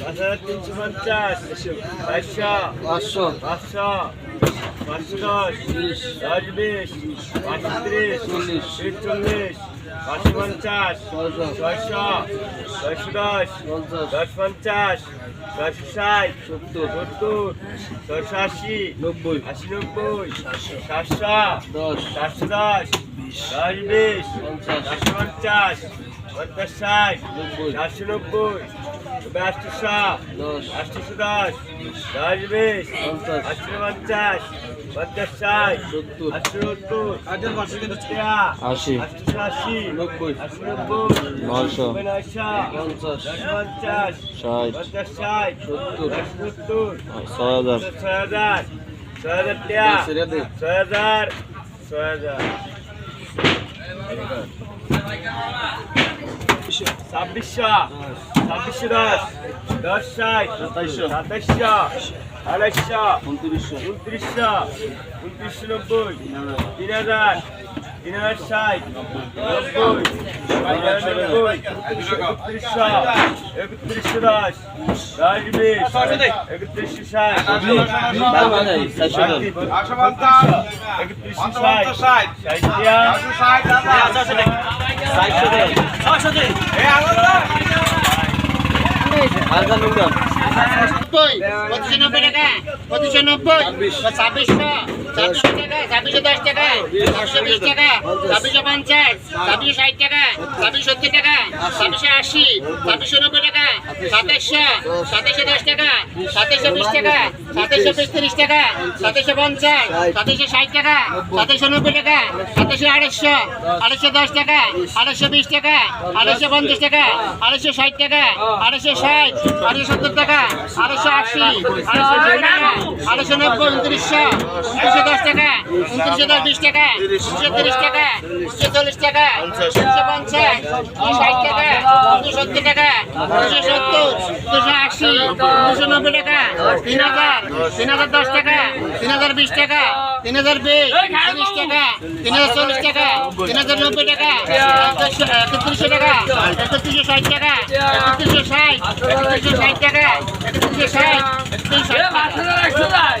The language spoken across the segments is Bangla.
তিনশো পঞ্চাশ চারশো পাঁচশো পাঁচশো পাঁচশো দশ দশ বিশ পাঁচশো ত্রিশ চল্লিশ। চল্লিশ পাঁচশো পঞ্চাশ ছয়শো ছয়শো দশ দশ পঞ্চাশ ছয়শো ষাট সত্তর সত্তর ছয়শো আশি নব্বই আশি নব্বই সাতশো দশ চারশো দশ দশ বিশ পঞ্চাশ চারশো পঞ্চাশ পঞ্চাশ ষাট চারশো নব্বই আটশোশো আটশোশো দশ দশ বিশ আটশো পঞ্চাশ পঞ্চাশ ষাট আটশো সত্তর আশি। আটশো আশি নব্বই আটশো নব্বই নয়শো পঞ্চাশ পঞ্চাশ ষাট। পঞ্চাশ ষাট সত্তর। সত্তর ছয় হাজার। ছয় হাজার হাজার ছয় হাজার ছয় হাজার। ছাব্বিশশো ছাব্বিশশো দশ দশ ষাট সাতাইশশো সাতাইশশো আড়াইশশো উনত্রিশশো উনত্রিশশো উনত্রিশশো নব্বই, তিন হাজার তিন হাজার ষাট, নব্বই ছাব্বিশশো ছাব্বিশশো টাকা ছাব্বিশশো দশ টাকা দশশো বিশ টাকা, ছাব্বিশশো পঞ্চাশ, ছাব্বিশশো ষাট টাকা, ছাব্বিশশো সত্তর টাকা, ছাব্বিশশো আশি, ছাব্বিশশো নব্বই টাকা সাতাইশশো সাতাইশশো দশ টাকা সাতাইশশো বিশ টাকা সাতাইশশো পঁয়ত্রিশ টাকা সাতাইশশো পঞ্চাশ সাতাইশশো ষাট টাকা সাতাইশশো নব্বই টাকা সাতাইশশো আড়াইশো আড়াইশো দশ টাকা, আড়াইশো বিশ টাকা, আড়াইশো পঞ্চাশ টাকা, আড়াইশো ষাট টাকা, আড়াইশো ষাট, আড়াইশো সত্তর টাকা, আড়াইশো আশি, আড়াইশো টাকা আড়াইশো নব্বই উনত্রিশশো উনত্রিশশো দশ টাকা, উনত্রিশশো দশ, বিশ টাকা উনশো তিরিশ টাকা ষাট টাকা সত্তর টাকা উনশো সত্তর, দুশো আশি, দুশো নব্বই টাকা, তিন হাজার দশ টাকা, তিন বিশ টাকা, তিন হাজার বিশ টাকা, তিন হাজার চল্লিশ টাকা, তিন নব্বই টাকা, একত্রিশশো টাকা, একত্রিশশো ষাট টাকা, একত্রিশশো ষাট একত্রিশশো ষাট টাকা, একত্রিশশো ষাট একত্রিশশো ষাট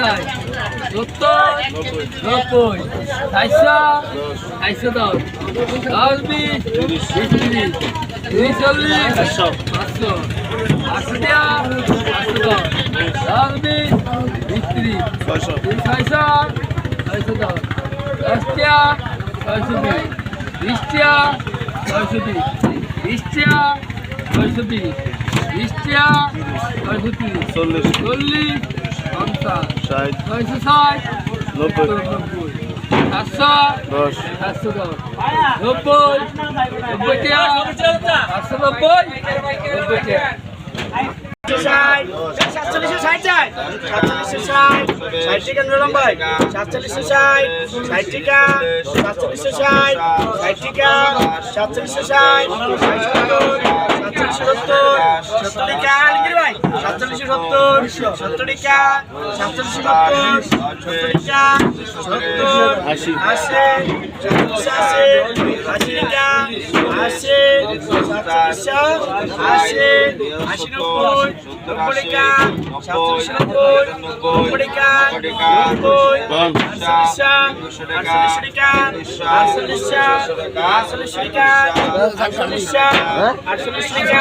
ষাট সত্তর নব্বই। চারশো চারশো দশ। দশ বিশ বিশ তিরিশ। তিরিশ চল্লিশ পাঁচশো পাঁচশো। পাঁচশো টাকা পাঁচশো দশ। দশ বিশ বিশ তিরিশ। ছয়শো। ছয়শো ছয়শো দশ। দশ টাকা ছয়শো বিশ বিশ টাকা ছয়শো বিশ বিশ টাকা ছয়শো বিশ। বিশ টাকা ছয়শো তিরিশ। চল্লিশ। চল্লিশ ষাট ছয়শো ষাট নব্বই সাতশো দশ সাতশো দশ নব্বই নব্বই সাতশো নব্বই নব্বই সাতচল্লিশশো ষাট ষাট সাতচল্লিশশো ষাট ষাট টিকা নিরানব্বই সাতচল্লিশশো ষাট ষাট টিকা সাতচল্লিশশো ষাট ষাট টিকা সাতচল্লিশশো ষাট সত্তর সাতচল্লিশশো সত্তর সত্তর টিকা লিখির ভাই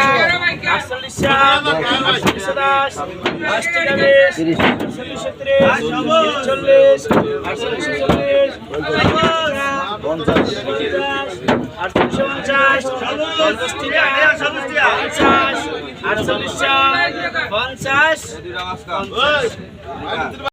চল্লিশ আটচল্লিশশো চল্লিশ পঞ্চাশ পঞ্চাশ পঞ্চাশ